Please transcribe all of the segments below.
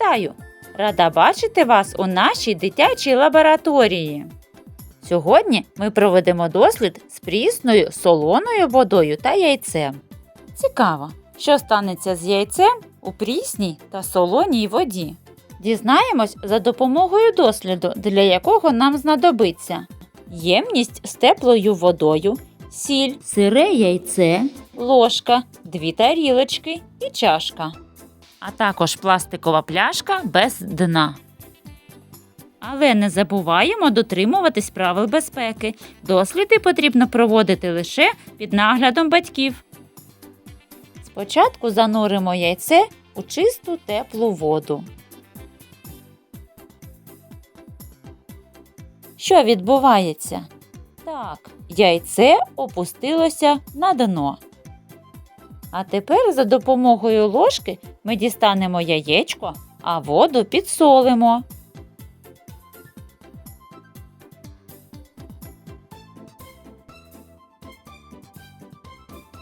Вітаю! Рада бачити вас у нашій дитячій лабораторії. Сьогодні ми проведемо дослід з прісною солоною водою та яйцем. Цікаво, що станеться з яйцем у прісній та солоній воді. Дізнаємось за допомогою досліду, для якого нам знадобиться ємність з теплою водою, сіль, сире яйце, ложка, дві тарілочки і чашка, а також пластикова пляшка без дна. Але не забуваємо дотримуватись правил безпеки. Досліди потрібно проводити лише під наглядом батьків. Спочатку зануримо яйце у чисту теплу воду. Що відбувається? Так, яйце опустилося на дно. А тепер за допомогою ложки ми дістанемо яєчко, а воду підсолимо.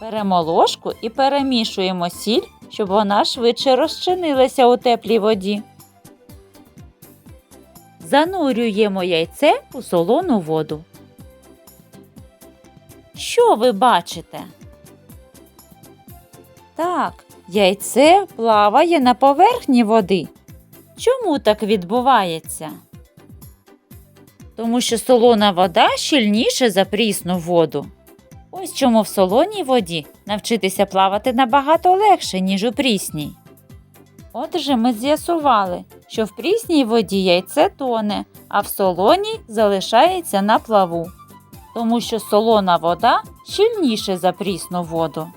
Беремо ложку і перемішуємо сіль, щоб вона швидше розчинилася у теплій воді. Занурюємо яйце у солону воду. Що ви бачите? Так, яйце плаває на поверхні води. Чому так відбувається? Тому що солона вода щільніше за прісну воду. Ось чому в солоній воді навчитися плавати набагато легше, ніж у прісній. Отже, ми з'ясували, що в прісній воді яйце тоне, а в солоній залишається на плаву, тому що солона вода щільніше за прісну воду.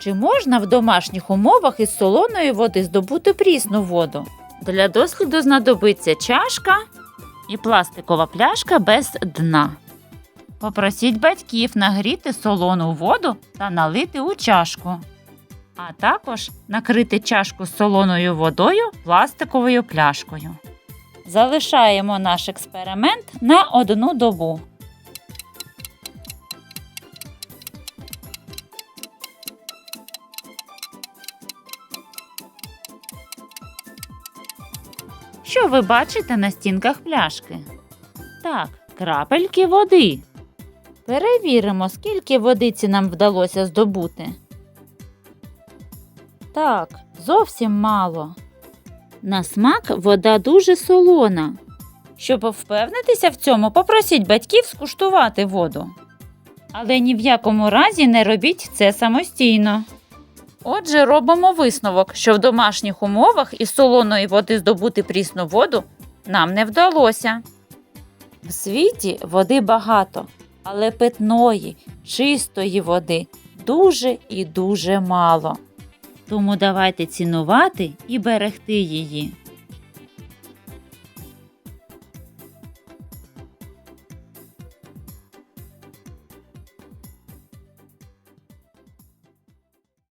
Чи можна в домашніх умовах із солоної води здобути прісну воду? Для досліду знадобиться чашка і пластикова пляшка без дна. Попросіть батьків нагріти солону воду та налити у чашку, а також накрити чашку з солоною водою пластиковою пляшкою. Залишаємо наш експеримент на одну добу. Що ви бачите на стінках пляшки? Так, крапельки води. Перевіримо, скільки водиці нам вдалося здобути. Так, зовсім мало. На смак вода дуже солона. Щоб впевнитися в цьому, попросіть батьків скуштувати воду. Але ні в якому разі не робіть це самостійно. Отже, робимо висновок, що в домашніх умовах із солоної води здобути прісну воду нам не вдалося. В світі води багато, але питної, чистої води дуже і дуже мало. Тому давайте цінувати і берегти її.